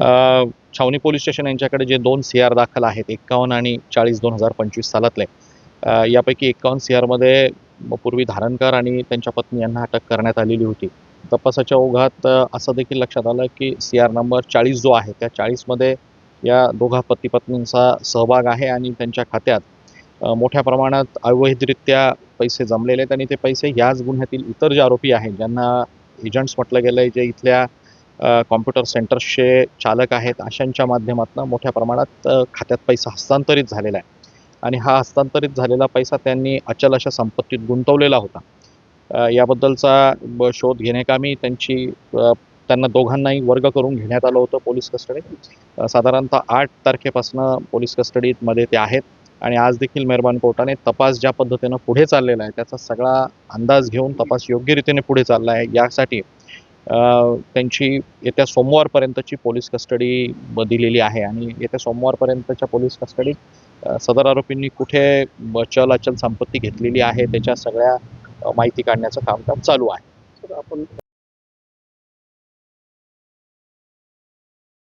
छावणी police station यांच्याकडे जे दोन सी आर दाखल आहेत एक्कावन्न आणि चाळीस दोन हजार पंचवीस सालातले यापैकी एक्कावन्न सी आरमध्ये पूर्वी धारणकर आणि त्यांच्या पत्नी यांना अटक करण्यात आलेली होती. तपासाच्या ओघात असं देखील लक्षात आलं की सी आर नंबर चाळीस जो आहे त्या चाळीसमध्ये या दोघा पती पत्नींचा सहभाग आहे आणि त्यांच्या खात्यात मोठ्या प्रमाणात अवैधरित्या पैसे जमलेले आहेत आणि ते पैसे याच गुन्ह्यातील इतर जे आरोपी आहेत ज्यांना एजंट्स म्हटलं गेलं आहे जे इथल्या कॉम्प्युटर सेंटर्सचे चालक आहेत अशांच्या माध्यमातून मोठ्या प्रमाणात खात्यात पैसा हस्तांतरित झालेला आहे. आणि हा हस्तांतरित झालेला पैसा त्यांनी अचल अशा संपत्तीत गुंतवलेला होता. याबद्दलचा शोध घेण्याकामी त्यांची त्यांना दोघांनाही वर्ग करून घेण्यात आलं होतं पोलीस कस्टडीत. साधारणतः आठ तारखेपासून पोलीस कस्टडीमध्ये ते आहेत. आणि आज देखील मेहरबान कोर्टाने तपास ज्या पद्धतीनं पुढे चाललेला आहे त्याचा सगळा अंदाज घेऊन तपास योग्य रीतीने पुढे चालला आहे. यासाठी त्यांची येत्या सोमवारपर्यंतची पोलीस कस्टडी ब- दिलेली आहे. आणि येत्या सोमवारपर्यंतच्या पोलीस कस्टडीत सदर आरोपींनी कुठे चल अचल संपत्ती घेतलेली आहे त्याच्या सगळ्या माहिती काढण्याचं कामकाज चालू आहे. आपण